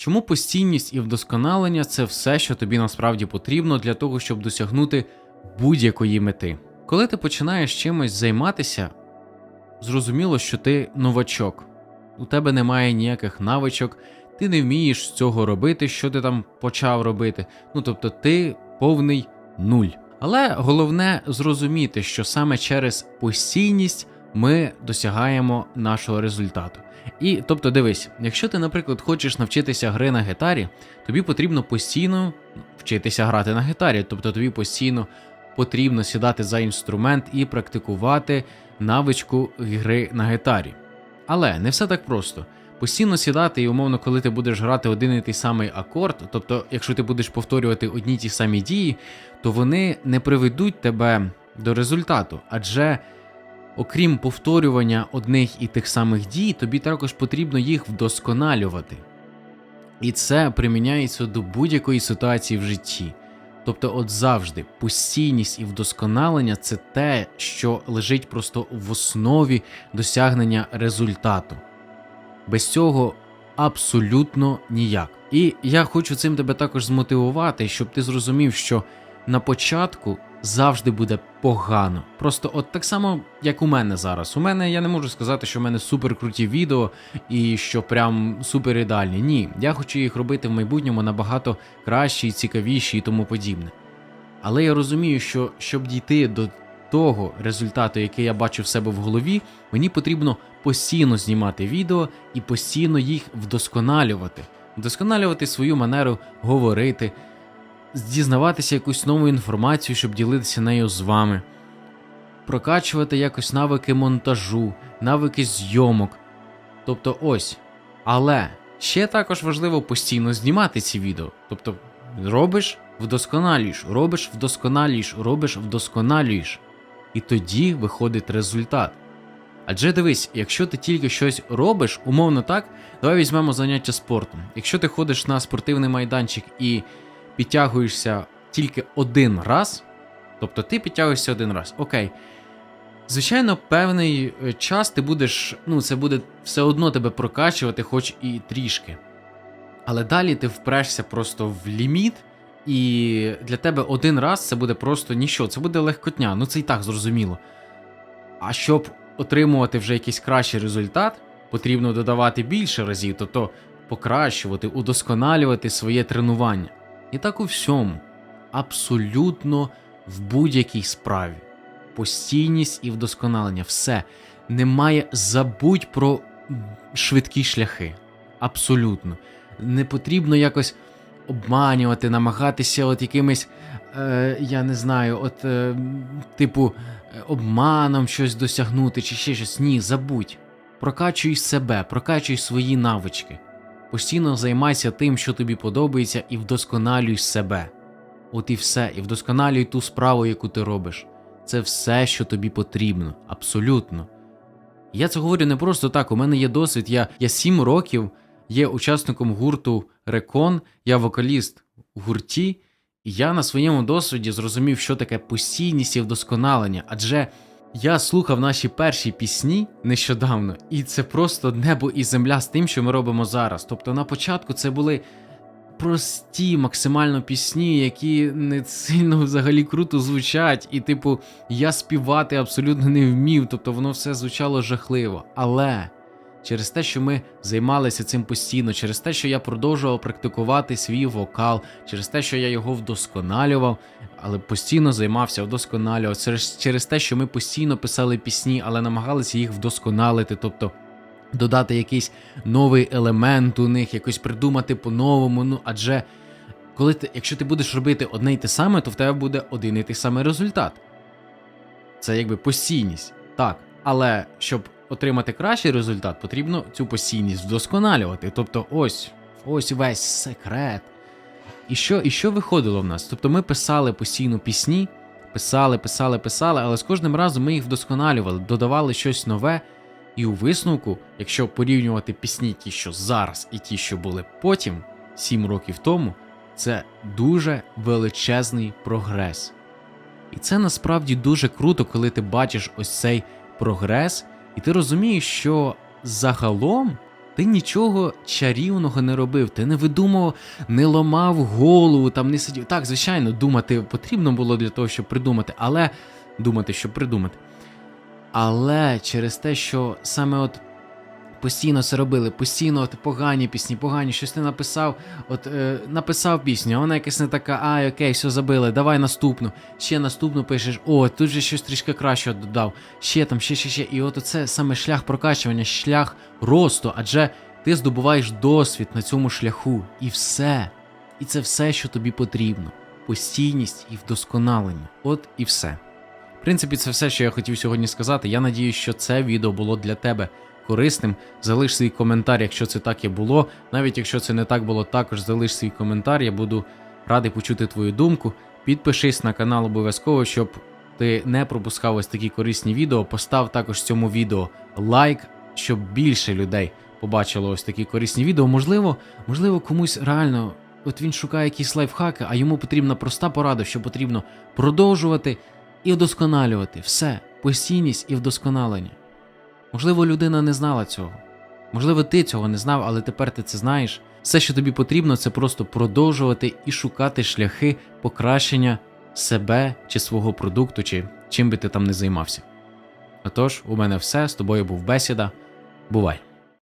Чому постійність і вдосконалення це все, що тобі насправді потрібно для того, щоб досягнути будь-якої мети? Коли ти починаєш чимось займатися, зрозуміло, що ти новачок, у тебе немає ніяких навичок, ти не вмієш цього робити, що ти там почав робити. Ну тобто ти повний нуль. Але головне зрозуміти, що саме через постійність ми досягаємо нашого результату. І тобто, дивись, якщо ти, наприклад, хочеш навчитися гри на гітарі, тобі потрібно постійно вчитися грати на гітарі, тобто тобі постійно потрібно сідати за інструмент і практикувати навичку гри на гітарі. Але не все так просто. Постійно сідати, і умовно, коли ти будеш грати один і той самий акорд, тобто, якщо ти будеш повторювати одні ті самі дії, то вони не приведуть тебе до результату. Адже окрім повторювання одних і тих самих дій, тобі також потрібно їх вдосконалювати. І це приміняється до будь-якої ситуації в житті. Тобто, от завжди постійність і вдосконалення це те, що лежить просто в основі досягнення результату. Без цього абсолютно ніяк. І я хочу цим тебе також змотивувати, щоб ти зрозумів, що на початку завжди буде погано. Просто от так само, як у мене зараз. У мене я не можу сказати, що в мене супер круті відео і що прям супер ідеальні. Ні, я хочу їх робити в майбутньому набагато кращі, цікавіші і тому подібне. Але я розумію, що щоб дійти до того результату, який я бачу в себе в голові, мені потрібно постійно знімати відео і постійно їх вдосконалювати, вдосконалювати свою манеру говорити, дізнаватися якусь нову інформацію, щоб ділитися нею з вами, прокачувати якось навики монтажу, навики зйомок. Тобто ось. Але ще також важливо постійно знімати ці відео. Тобто робиш, вдосконалюєш, робиш, вдосконалюєш, робиш, вдосконалюєш. І тоді виходить результат. Адже дивись, якщо ти тільки щось робиш, умовно так, давай візьмемо заняття спортом. Якщо ти ходиш на спортивний майданчик і підтягуєшся тільки один раз, тобто ти підтягуєшся один раз, окей. Звичайно, певний е, час ти будеш, ну, це буде все одно тебе прокачувати, хоч і трішки. Але далі ти впрешся просто в ліміт, і для тебе один раз це буде просто ніщо, це буде легкотня, ну це і так зрозуміло. А щоб отримувати вже якийсь кращий результат, потрібно додавати більше разів, тобто покращувати, удосконалювати своє тренування. І так у всьому, абсолютно в будь-якій справі. Постійність і вдосконалення, все. Немає забудь про швидкі шляхи. Абсолютно. Не потрібно якось обманювати, намагатися от якимись, е, я не знаю, от, е, типу, обманом щось досягнути чи ще щось. Ні, забудь. Прокачуй себе, прокачуй свої навички. Постійно займайся тим, що тобі подобається, і вдосконалюй себе. От і все, і вдосконалюй ту справу, яку ти робиш. Це все, що тобі потрібно, абсолютно. Я це говорю не просто так. У мене є досвід. Я, я 7 років є учасником гурту Рекон, я вокаліст в гурті, і я на своєму досвіді зрозумів, що таке постійність і вдосконалення. Адже я слухав наші перші пісні нещодавно, і це просто небо і земля з тим, що ми робимо зараз. Тобто на початку це були прості максимально пісні, які не сильно взагалі круто звучать, і, типу, я співати абсолютно не вмів, тобто воно все звучало жахливо. Але через те, що ми займалися цим постійно, через те, що я продовжував практикувати свій вокал, через те, що я його вдосконалював, але постійно займався, вдосконалював, через, через те, що ми постійно писали пісні, але намагалися їх вдосконалити, тобто додати якийсь новий елемент у них, якось придумати по-новому. Ну адже коли ти, якщо ти будеш робити одне й те саме, то в тебе буде один і той самий результат. Це якби постійність. Так. Але щоб отримати кращий результат, потрібно цю постійність вдосконалювати. Тобто, ось, ось весь секрет. І що, і що виходило в нас? Тобто ми писали постійно пісні, писали, писали, писали, але з кожним разом ми їх вдосконалювали, додавали щось нове. І у висновку, якщо порівнювати пісні, ті, що зараз, і ті, що були потім, 7 років тому, це дуже величезний прогрес. І це насправді дуже круто, коли ти бачиш ось цей прогрес, і ти розумієш, що загалом Ти нічого чарівного не робив, ти не видумав, не ламав голову, там не сидів. Так, звичайно, думати потрібно було для того, щоб придумати, але думати, щоб придумати. Але через те, що саме от постійно це робили, постійно от погані пісні, погані, щось ти написав, от е, написав пісню, а вона якась не така, ай, окей, все забили, давай наступну. Ще наступну пишеш, о, тут же щось трішки краще додав, ще там, ще, ще, ще. І от це саме шлях прокачування, шлях росту, адже ти здобуваєш досвід на цьому шляху, і все. І це все, що тобі потрібно. Постійність і вдосконалення. От і все. В принципі, це все, що я хотів сьогодні сказати. Я надію, що це відео було для тебе корисним. Залиш свій коментар, якщо це так і було. Навіть якщо це не так було, також залиш свій коментар. Я буду радий почути твою думку. Підпишись на канал обов'язково, щоб ти не пропускав ось такі корисні відео. Постав також цьому відео лайк, щоб більше людей побачило ось такі корисні відео. Можливо, можливо, комусь реально. От він шукає якісь лайфхаки, а йому потрібна проста порада, що потрібно продовжувати і вдосконалювати все, постійність і вдосконалення. Можливо, людина не знала цього. Можливо, ти цього не знав, але тепер ти це знаєш. Все, що тобі потрібно, це просто продовжувати і шукати шляхи покращення себе чи свого продукту, чи чим би ти там не займався. Отож, у мене все, з тобою був бесіда. Бувай!